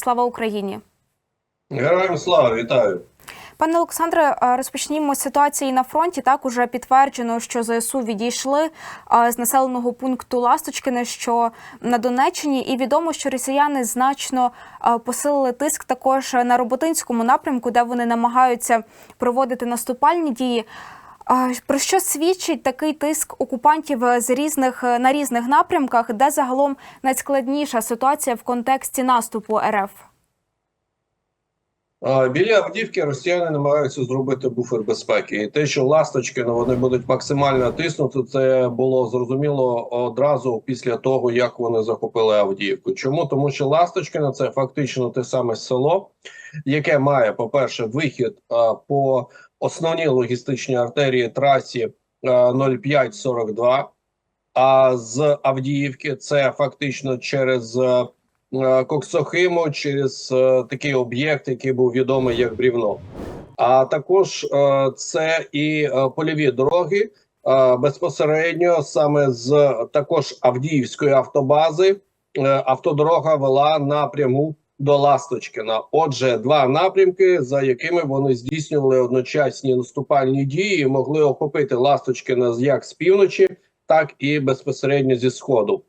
Слава Україні! Героям слава, вітаю. Пане Олександре, е, розпочнімо з ситуації на фронті. Так уже підтверджено, що ЗСУ відійшли е, з населеного пункту Ласточкине, що на Донеччині, і відомо, що росіяни значно е, посилили тиск також на роботинському напрямку, де вони намагаються проводити наступальні дії. Е, Про що свідчить такий тиск окупантів з різних на різних напрямках, де загалом найскладніша ситуація в контексті наступу РФ? Біля Авдіївки росіяни намагаються зробити буфер безпеки. І те, що Ласточкино вони будуть максимально тиснути, це було зрозуміло одразу після того, як вони захопили Авдіївку. Чому? Тому що Ласточкино це фактично те саме село, яке має, по-перше, вихід а, по основній логістичній артерії трасі а, 0542, а з Авдіївки це фактично через. е, Коксохиму через е, такий об'єкт, який був відомий як брівно. А також е, це і е, польові дороги е, безпосередньо саме з також Авдіївської автобази. Е, автодорога вела напряму до Ласточкина. Отже, два напрямки, за якими вони здійснювали одночасні наступальні дії, і могли охопити Ласточкина як з півночі, так і безпосередньо зі сходу.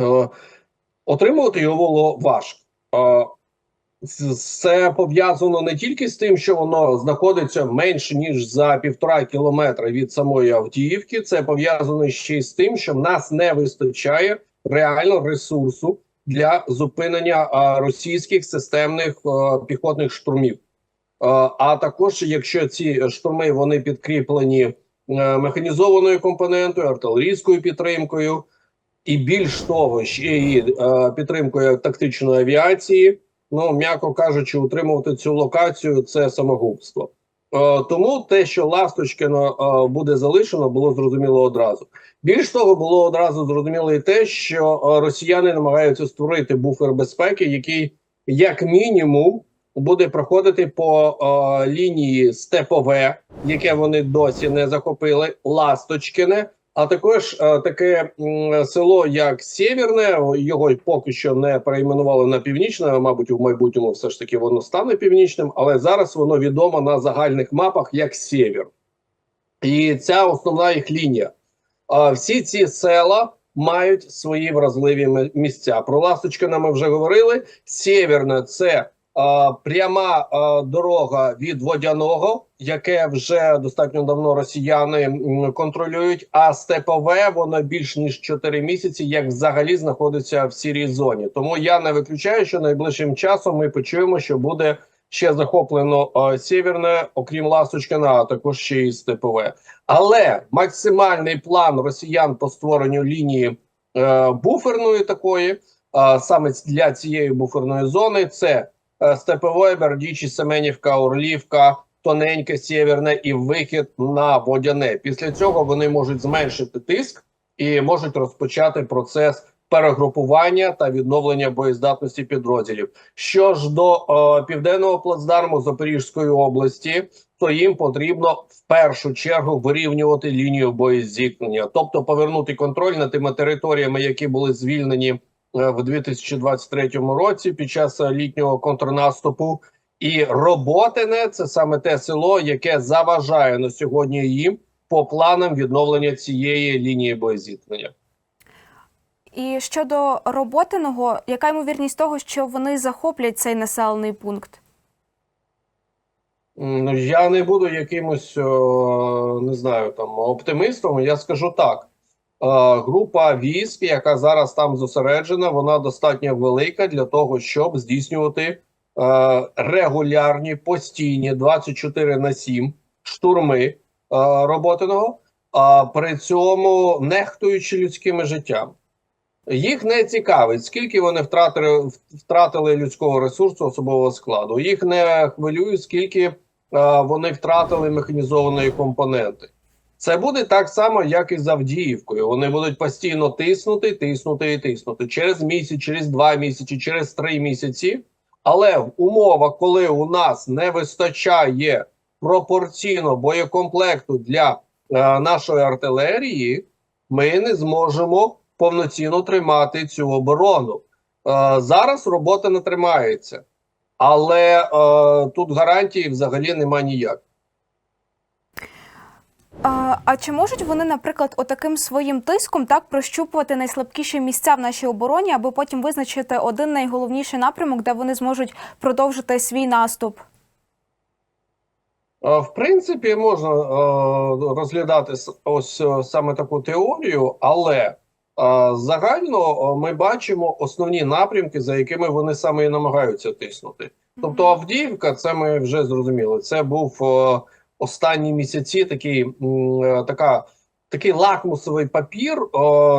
Е, Отримувати його було важко. Е, Це пов'язано не тільки з тим, що воно знаходиться менше ніж за півтора кілометра від самої Авдіївки. Це пов'язано ще й з тим, що в нас не вистачає реально ресурсу для зупинення російських системних піхотних штурмів. А також, якщо ці штурми вони підкріплені е, механізованою компонентою, артилерійською підтримкою, і більш того, ще й е, підтримкою тактичної авіації. Ну, м'яко кажучи, утримувати цю локацію це самогубство. Е, тому те, що Ласточкино е, буде залишено, було зрозуміло одразу. Більш того, було одразу зрозуміло і те, що е, росіяни намагаються створити буфер безпеки, який, як мінімум, буде проходити по лінії Степове, яке вони досі не захопили, Ласточкине. А також е, таке село, як Сєвєрне, його поки що не перейменували на північне. Мабуть, у майбутньому все ж таки воно стане північним, але зараз воно відомо на загальних мапах як Сєвєр. І ця основна їх лінія. Всі ці села мають свої вразливі місця. Про Ласточкина ми вже говорили. Сєвєрне це пряма дорога від водяного, яке вже достатньо давно росіяни контролюють. А степове воно більш ніж 4 місяці, як взагалі знаходиться в сірій зоні. Тому я не виключаю, що найближчим часом ми почуємо, що буде ще захоплено а, сєвєрне, окрім Ласточкина, а також ще і степове. Але максимальний план росіян по створенню лінії е, буферної такої, а, саме для цієї буферної зони, це е, Степове, Бердічі, Семенівка, Орлівка, Тоненьке, Сєвєрне і вихід на Водяне. Після цього вони можуть зменшити тиск і можуть розпочати процес перегрупування та відновлення боєздатності підрозділів. Що ж до е, південного плацдарму Запорізької області, то їм потрібно в першу чергу вирівнювати лінію боєзіткнення, тобто повернути контроль над тими територіями, які були звільнені е, в 2023 році під час е, літнього контрнаступу. І Роботине це саме те село, яке заважає на сьогодні їм по планам відновлення цієї лінії боєзіткнення. І щодо роботиного, яка ймовірність того, що вони захоплять цей населений пункт? Ну, я не буду якимось, не знаю, там оптимистом. Я скажу так: Е, група військ, яка зараз там зосереджена, вона достатньо велика для того, щоб здійснювати е, регулярні, постійні 24 на 7 штурми е, роботиного, а при цьому нехтуючи людськими життями. Їх не цікавить, скільки вони втратили втратили людського ресурсу особового складу. Їх не хвилює, скільки е, вони втратили механізованої компоненти. Це буде так само, як і з Авдіївкою. Вони будуть постійно тиснути, тиснути і тиснути через місяць, через два місяці, через три місяці. Але в умовах, коли у нас не вистачає пропорційно боєкомплекту для е, нашої артилерії, ми не зможемо повноцінно тримати цю оборону. зараз робота не тримається, але е, тут гарантії взагалі нема ніяк. А, а чи можуть вони, наприклад, отаким своїм тиском так прощупувати найслабкіші місця в нашій обороні, аби потім визначити один найголовніший напрямок, де вони зможуть продовжити свій наступ? В принципі, можна розглядати ось е, саме таку теорію, але загально ми бачимо основні напрямки, за якими вони саме і намагаються тиснути. Тобто Авдіївка, це ми вже зрозуміли. Це був е, останні місяці такий, е, така, такий лакмусовий папір, е,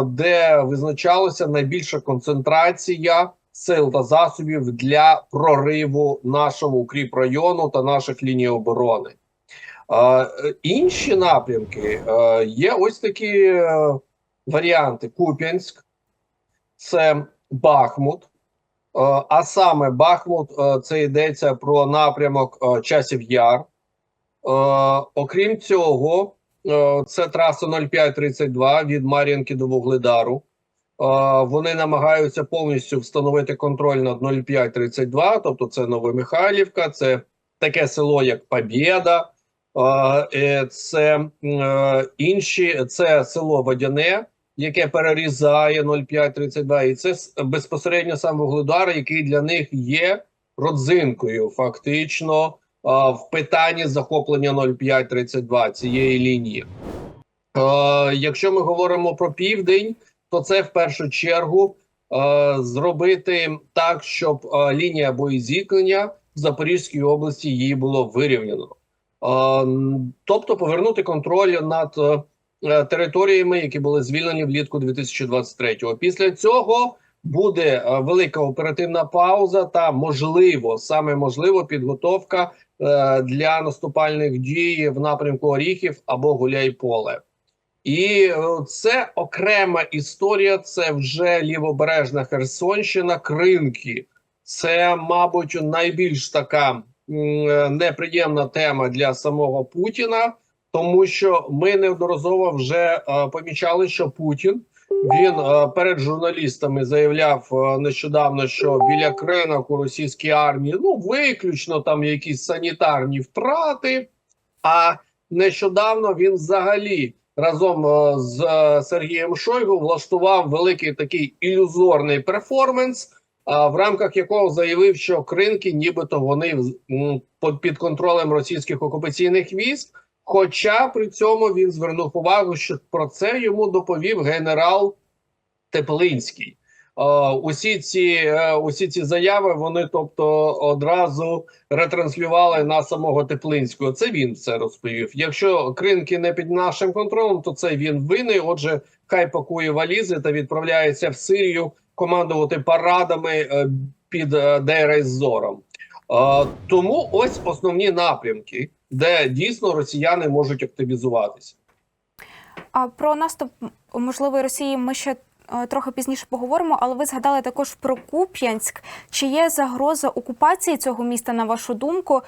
де визначалася найбільша концентрація сил та засобів для прориву нашому укріпрайону та наших ліній оборони. Е, інші напрямки є ось такі варіанти: Куп'янськ, це Бахмут. А саме Бахмут, це йдеться про напрямок Часів Яр. Е, Окрім цього, е, це траса 0532 від Мар'їнки до Вугледару. Е, Вони намагаються повністю встановити контроль над 0532, тобто це Новомихайлівка, це таке село, як Побєда, це інші, це село Водяне, яке перерізає 0532, і це безпосередньо сам Вугледар, який для них є родзинкою, фактично, в питанні захоплення 0532 цієї лінії. Е, Якщо ми говоримо про південь, то це в першу чергу е, зробити так, щоб е, лінія боєзіткнення в Запорізькій області її було вирівняно. Е, Тобто повернути контроль над е, е, територіями, які були звільнені влітку 2023-го. Після цього буде е, велика оперативна пауза та можливо, саме можливо, підготовка е, для наступальних дій в напрямку Оріхів або Гуляйполе. І е, це окрема історія. Це вже лівобережна Херсонщина, Кринки. Це, мабуть, найбільш така е, неприємна тема для самого Путіна, тому що ми неодноразово вже е, помічали, що Путін він е, перед журналістами заявляв е, нещодавно, що біля кринок у російській армії ну виключно там якісь санітарні втрати. А нещодавно він взагалі разом е, з Сергієм Шойгу влаштував великий такий ілюзорний перформанс, в рамках якого заявив, що кринки, нібито вони під контролем російських окупаційних військ. Хоча при цьому він звернув увагу, що про це йому доповів генерал Теплинський. Е, усі ці е, усі ці заяви вони, тобто, одразу ретранслювали на самого Теплинського. Це він все розповів. Якщо кринки не під нашим контролем, то це він винний. Отже, хай пакує валізи та відправляється в Сирію командувати парадами е, під Дейр зором. Тому ось основні напрямки, де дійсно росіяни можуть активізуватися. А про наступ можливої Росії ми ще е, трохи пізніше поговоримо, але ви згадали також про Куп'янськ. Чи є загроза окупації цього міста, на вашу думку?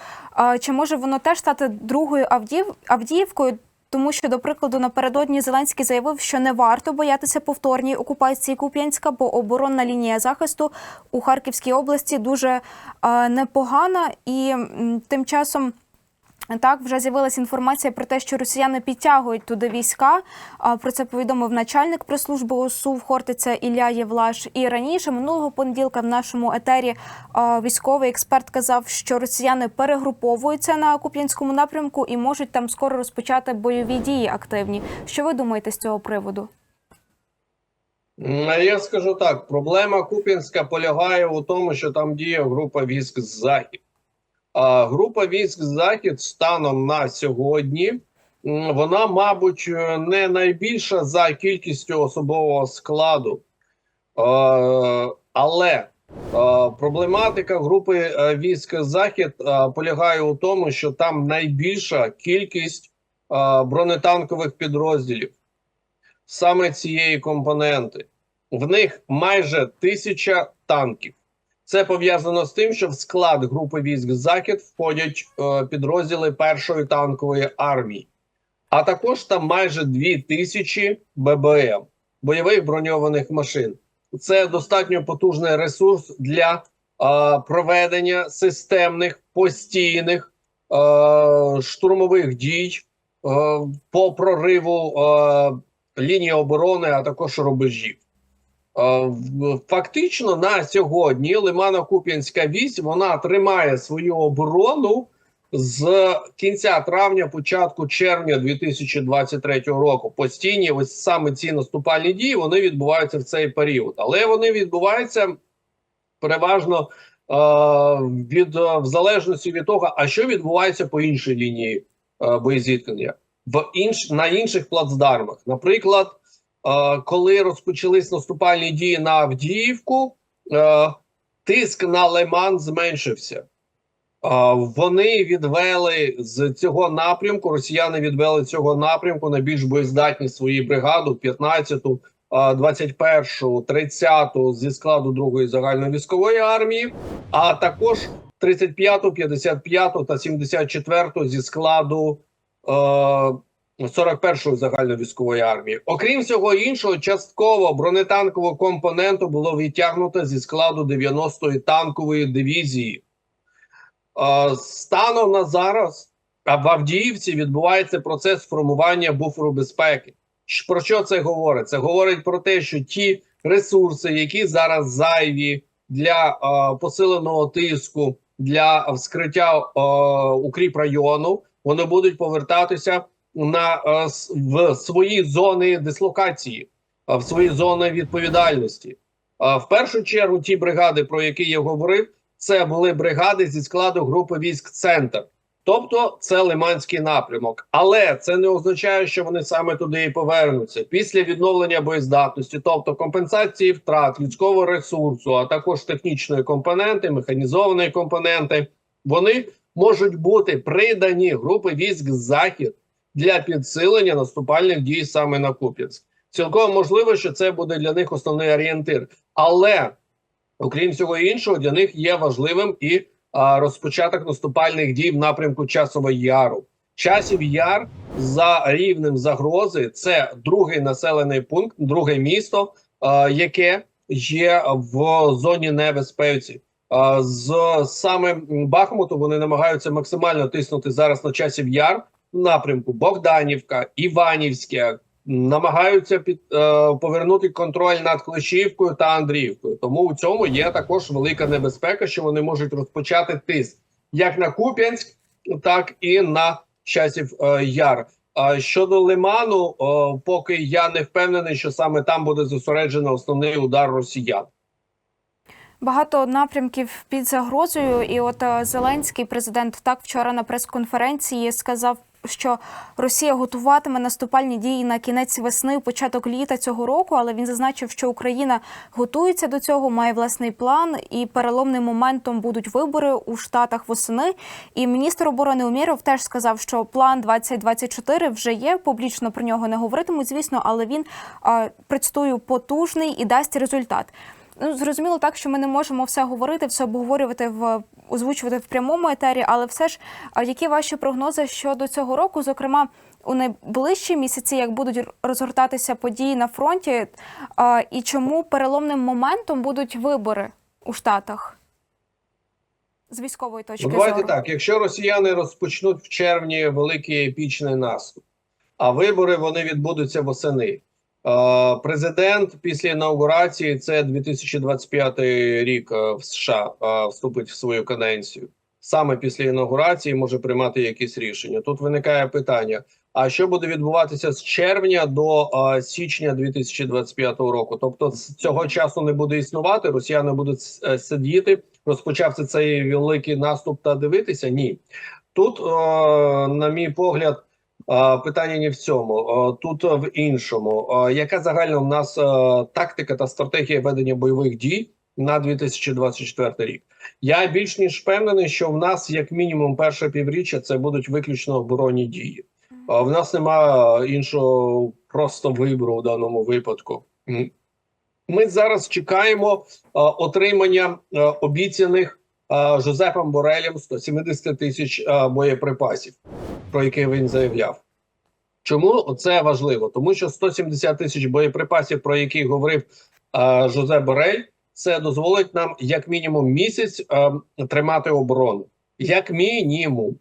Чи може воно теж стати другою Авдіїв... Авдіївкою? Тому що, до прикладу, напередодні Зеленський заявив, що не варто боятися повторній окупації Куп'янська, бо оборонна лінія захисту у Харківській області дуже е, непогана, і тим часом. Так, вже з'явилася інформація про те, що росіяни підтягують туди війська. Про це повідомив начальник прес-служби ОСУ в Хортиця Ілля Євлаш. І раніше минулого понеділка в нашому етері військовий експерт казав, що росіяни перегруповуються на Куп'янському напрямку і можуть там скоро розпочати бойові дії активні. Що ви думаєте з цього приводу? Я скажу так: проблема Куп'янська полягає у тому, що там діє група військ з Захід. Група військ Захід станом на сьогодні вона, мабуть, е, не найбільша за кількістю особового складу. Е, Але е, проблематика групи військ Захід полягає у тому, що там найбільша кількість бронетанкових підрозділів саме цієї компоненти. В них майже тисяча танків. Це пов'язано з тим, що в склад групи військ Захід входять е, підрозділи першої танкової армії, а також там майже дві тисячі ББМ бойових броньованих машин. це достатньо потужний ресурс для е, проведення системних постійних е, штурмових дій е, по прориву е, лінії оборони, а також рубежів. Е, Фактично на сьогодні Лимано-Куп'янська вісь вона тримає свою оборону з кінця травня, початку червня 2023 року. Постійні ось саме ці наступальні дії вони відбуваються в цей період, але вони відбуваються переважно е, від е, в залежності від того, а що відбувається по іншій лінії е, боєзіткнення в інш на інших плацдармах. Наприклад, коли розпочались наступальні дії на Авдіївку, е, тиск на Лиман зменшився. Вони відвели з цього напрямку. Росіяни відвели цього напрямку на більш боєздатні свої бригади 15-ту, 21-ту, 30-ту зі складу другої загальновійськової армії, а також 35-ту, 55-ту та 74-ту зі складу е, 41-ї загальновійськової армії. Окрім всього іншого, частково бронетанкового компоненту було відтягнуто зі складу 90-ї танкової дивізії. Станом на зараз в Авдіївці відбувається процес формування буферу безпеки. Про що це говорить? Це говорить про те, що ті ресурси, які зараз зайві для е, посиленого тиску, для вскриття е, укріп району, вони будуть повертатися на е, в свої зони дислокації, е, в свої зони відповідальності. Е, в першу чергу, ті бригади, про які я говорив, це були бригади зі складу групи військ Центр. Тобто це Лиманський напрямок, але це не означає, що вони саме туди і повернуться після відновлення боєздатності, тобто компенсації втрат людського ресурсу, а також технічної компоненти, механізованої компоненти. Вони можуть бути придані групи військ захід для підсилення наступальних дій саме на Куп'янськ. Цілком можливо, що це буде для них основний орієнтир, але окрім всього іншого, для них є важливим і а, розпочаток наступальних дій в напрямку Часового Яру. Часів Яр за рівнем загрози це другий населений пункт, друге місто, а, яке є в зоні небезпеці. А, з саме Бахмуту вони намагаються максимально тиснути зараз на часів яр напрямку Богданівка, Іванівське, намагаються під е, повернути контроль над Клещівкою та Андріївкою. Тому у цьому є також велика небезпека, що вони можуть розпочати тиск як на Куп'янськ, так і на часів е, яр. Щодо Лиману, е, поки я не впевнений, що саме там буде зосереджено основний удар росіян. Багато напрямків під загрозою, і от е, Зеленський президент так вчора на прес-конференції сказав, що Росія готуватиме наступальні дії на кінець весни, початок літа цього року. Але він зазначив, що Україна готується до цього, має власний план, і переломним моментом будуть вибори у штатах восени. І міністр оборони Умєров теж сказав, що план 2024 вже є. Публічно про нього не говоритимуть, звісно, але він предстою потужний і дасть результат. Ну, зрозуміло так, що ми не можемо все говорити, все обговорювати в озвучувати в прямому етері, але все ж, які ваші прогнози щодо цього року, зокрема у найближчі місяці, як будуть розгортатися події на фронті, і чому переломним моментом будуть вибори у Штатах? З військової точки Ну, давайте зору. так. Якщо росіяни розпочнуть в червні великий епічний наступ, а вибори вони відбудуться восени. Е, Президент після інаугурації це 2025 рік е, в США е, вступить в свою каденцію. Саме після інаугурації може приймати якісь рішення. Тут виникає питання: а що буде відбуватися з червня до січня 2025 року? Тобто, з цього часу не буде існувати, росіяни будуть сидіти. Розпочався цей великий наступ та дивитися? Ні, тут, на мій погляд, питання не в цьому, тут в іншому. Яка загальна у нас тактика та стратегія ведення бойових дій на 2024 рік? Я більш ніж впевнений, що в нас, як мінімум, перше півріччя це будуть виключно оборонні дії. В нас немає іншого просто вибору в даному випадку. Ми зараз чекаємо отримання обіцяних Жозепом Борелем 170 тисяч боєприпасів, про які він заявляв. Чому це важливо? Тому що 170 тисяч боєприпасів, про які говорив е, Жозе Борель, це дозволить нам як мінімум місяць е, тримати оборону. Як мінімум.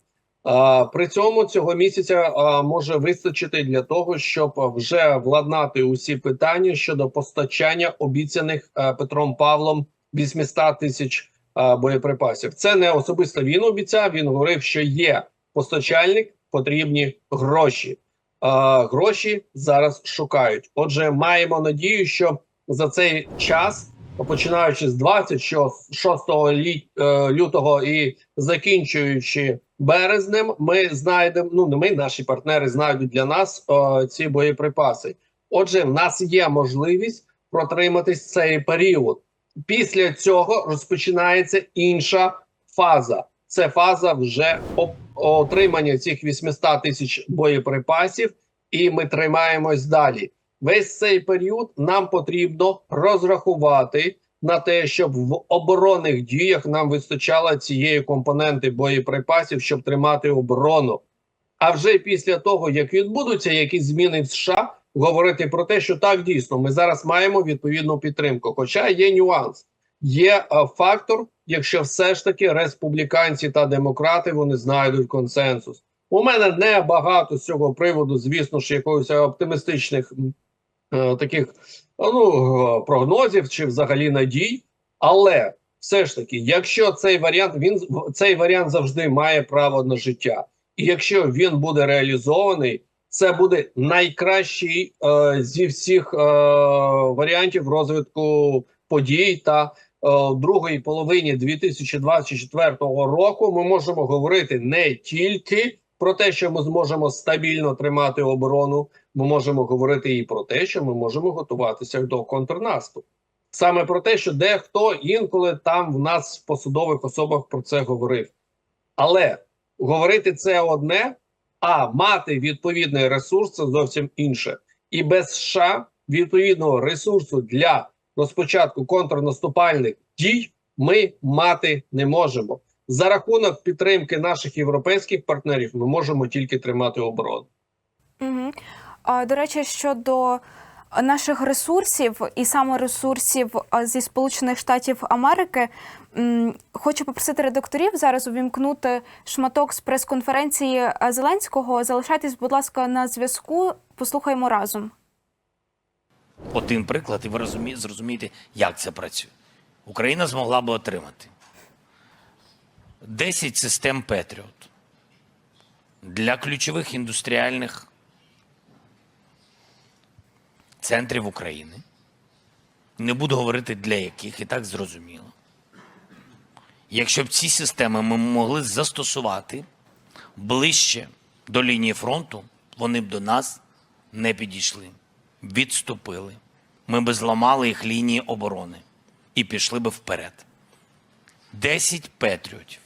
Е, При цьому цього місяця е, може вистачити для того, щоб вже владнати усі питання щодо постачання обіцяних е, Петром Павлом 800 тисяч е, боєприпасів. Це не особисто він обіцяв. Він говорив, що є постачальник, потрібні гроші. А, гроші зараз шукають. Отже, маємо надію, що за цей час, починаючи з 26 лі- е, лютого і закінчуючи березнем, ми знайдемо. Ну не ми, наші партнери знайдуть для нас е, ці боєприпаси. Отже, в нас є можливість протриматись цей період. Після цього розпочинається інша фаза. Це фаза вже оп- отримання цих 800 тисяч боєприпасів, і ми тримаємось далі. Весь цей період нам потрібно розрахувати на те, щоб в оборонних діях нам вистачало цієї компоненти боєприпасів, щоб тримати оборону. А вже після того, як відбудуться якісь зміни в США, говорити про те, що так дійсно ми зараз маємо відповідну підтримку. Хоча є нюанс, є е, фактор, якщо все ж таки республіканці та демократи вони знайдуть консенсус. У мене не багато з цього приводу, звісно ж, якогось оптимістичних е, таких ну, е, прогнозів чи взагалі надій. Але все ж таки, якщо цей варіант він цей варіант завжди має право на життя, і якщо він буде реалізований, це буде найкращий е, зі всіх е, варіантів розвитку подій та е, в другій половині 2024 року ми можемо говорити не тільки про те, що ми зможемо стабільно тримати оборону, ми можемо говорити і про те, що ми можемо готуватися до контрнаступу. Саме про те, що дехто інколи там в нас в посадових особах про це говорив. Але говорити це одне, а мати відповідний ресурс це зовсім інше. І без США відповідного ресурсу для розпочатку контрнаступальних дій ми мати не можемо. За рахунок підтримки наших європейських партнерів ми можемо тільки тримати оборону. Угу. А, до речі, щодо наших ресурсів і саме ресурсів зі Сполучених Штатів Америки, хочу попросити редакторів зараз увімкнути шматок з прес-конференції Зеленського. Залишайтесь, будь ласка, на зв'язку. Послухаємо разом. Один приклад, і ви розумі, зрозумієте, як це працює. Україна змогла би отримати 10 систем Петріот для ключових індустріальних центрів України. Не буду говорити для яких, і так зрозуміло. Якщо б ці системи ми могли застосувати ближче до лінії фронту, вони б до нас не підійшли, відступили. Ми б зламали їх лінії оборони і пішли б вперед. 10 патріотів.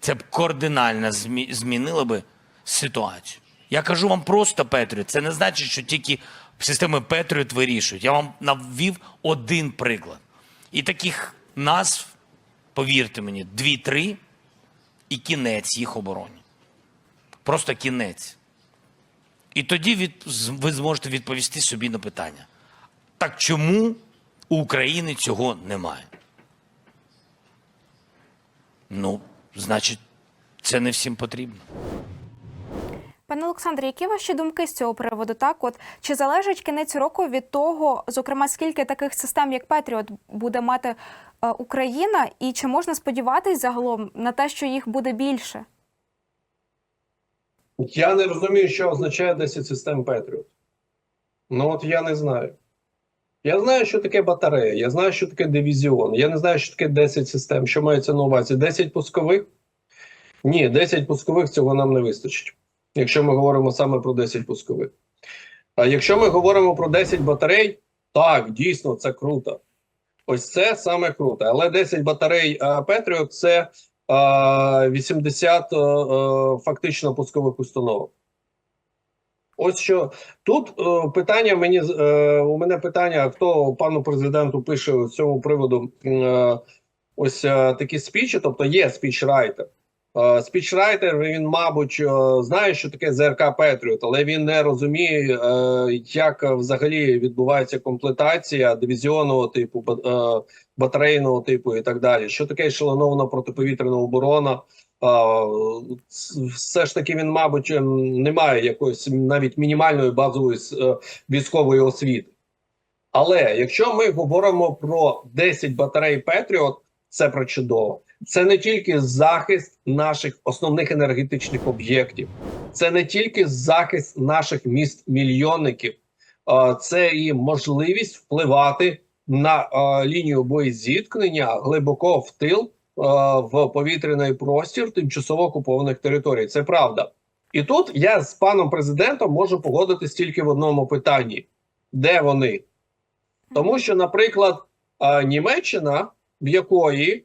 Це б кардинально змінило би ситуацію. Я кажу вам просто Петріот. Це не значить, що тільки системи Петріот вирішують. Я вам навів один приклад. І таких назв, повірте мені, дві-три, і кінець їх обороні. Просто кінець. І тоді від, ви зможете відповісти собі на питання: так чому у України цього немає? Ну, значить, це не всім потрібно. Пане Олександре, які ваші думки з цього приводу? Так, от чи залежить кінець року від того, зокрема, скільки таких систем, як Петріот, буде мати е, Україна, і чи можна сподіватись загалом на те, що їх буде більше? Я не розумію, що означає 10 систем Петріот. Ну от я не знаю. Я знаю, що таке батарея, я знаю, що таке дивізіон. Я не знаю, що таке 10 систем. Що мається на увазі? 10 пускових? Ні, 10 пускових цього нам не вистачить. Якщо ми говоримо саме про 10 пускових. А якщо ми говоримо про 10 батарей, так, дійсно, це круто. Ось це саме круто. Але 10 батарей Петріот це 80 а, а, фактично пускових установок. Ось що тут е, питання мені е, у мене питання, хто пану президенту пише з цього приводу е, ось е, такі спічі, тобто є спічрайтер. Е, Спічрайтер він, мабуть, е, знає, що таке ЗРК Петріот, але він не розуміє, е, як взагалі відбувається комплектація дивізіонного типу, е, батарейного типу і так далі. Що таке ешелонована протиповітряна оборона? Все ж таки він, мабуть, ем, не має якоїсь навіть мінімальної базової е, військової освіти. Але якщо ми говоримо про 10 батарей Петріот, це прочудово. Це не тільки захист наших основних енергетичних об'єктів, це не тільки захист наших міст мільйонників, це і можливість впливати на а, лінію боєзіткнення глибоко в тил а, в повітряний простір тимчасово окупованих територій. Це правда. І тут я з паном президентом можу погодитись тільки в одному питанні: де вони? Тому що, наприклад, а, Німеччина, в якої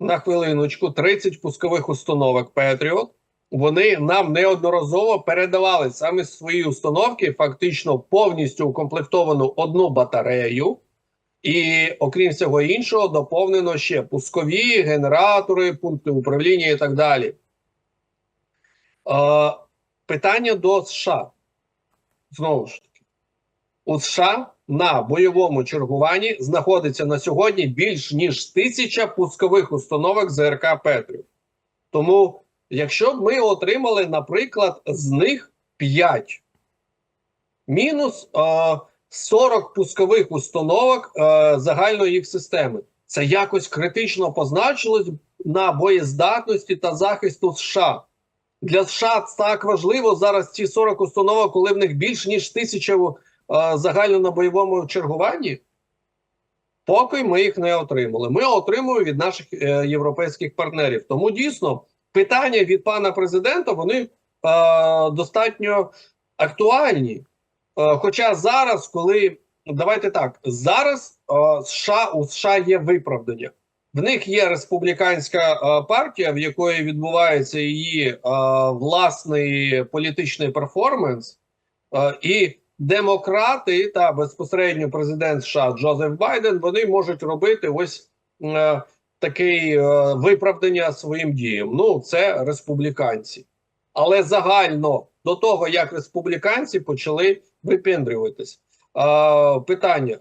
на хвилиночку 30 пускових установок Петріот, вони нам неодноразово передавали саме свої установки, фактично повністю укомплектовану одну батарею. І окрім всього іншого, доповнено ще пускові генератори, пункти управління і так далі. Е, питання до США. Знову ж таки, у США на бойовому чергуванні знаходиться на сьогодні більш ніж тисяча пускових установок ЗРК Петрів. Тому, якщо б ми отримали, наприклад, з них 5, мінус е, 40 пускових установок е, загальної їх системи, це якось критично позначилось на боєздатності та захисту США. Для США так важливо зараз ці 40 установок, коли в них більш ніж тисяча е, загально на бойовому чергуванні. Поки ми їх не отримали. Ми отримуємо від наших е, європейських партнерів. Тому дійсно питання від пана президента вони е, достатньо актуальні. Е, хоча зараз, коли давайте так, зараз е, США у США є виправдання. В них є республіканська е, партія, в якої відбувається її власний політичний перформанс, і демократи та безпосередньо президент США Джозеф Байден вони можуть робити ось е, такий е, виправдання своїм діям. Ну, це республіканці. Але загально до того, як республіканці почали випендрюватись. Е, питання: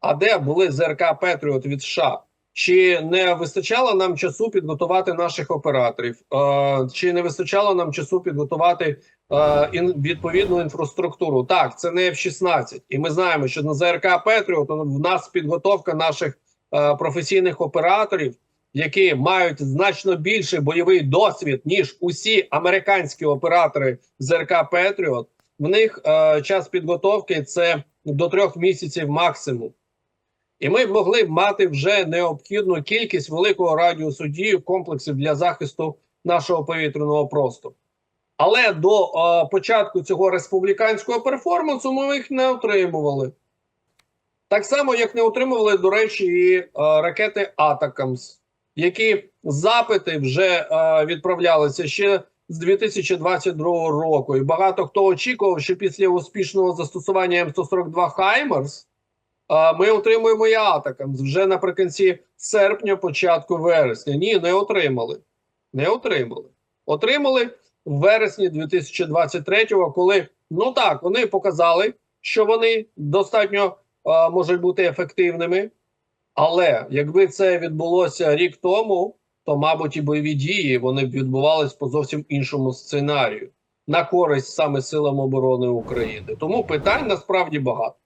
а де були ЗРК Петріот від США? Чи не вистачало нам часу підготувати наших операторів? Е, чи не вистачало нам часу підготувати е, ін, відповідну інфраструктуру? Так, це не F-16. І ми знаємо, що на ЗРК Петріот в нас підготовка наших е, професійних операторів, які мають значно більший бойовий досвід, ніж усі американські оператори ЗРК Петріот. В них е, час підготовки це до трьох місяців максимум. І ми могли б мати вже необхідну кількість великого радіусу дії комплексів для захисту нашого повітряного простору. Але до е, початку цього республіканського перформансу ми їх не отримували. Так само, як не отримували, до речі, і е, ракети Атакамс, які запити вже е, відправлялися ще з 2022 року. І багато хто очікував, що після успішного застосування М142 Хаймерс а, ми отримуємо і атакам вже наприкінці серпня, початку вересня. Ні, не отримали. Не отримали. Отримали в вересні 2023-го, коли ну так вони показали, що вони достатньо а, можуть бути ефективними. Але якби це відбулося рік тому, то, мабуть, і бойові дії вони б відбувались по зовсім іншому сценарію на користь саме силам оборони України. Тому питань насправді багато.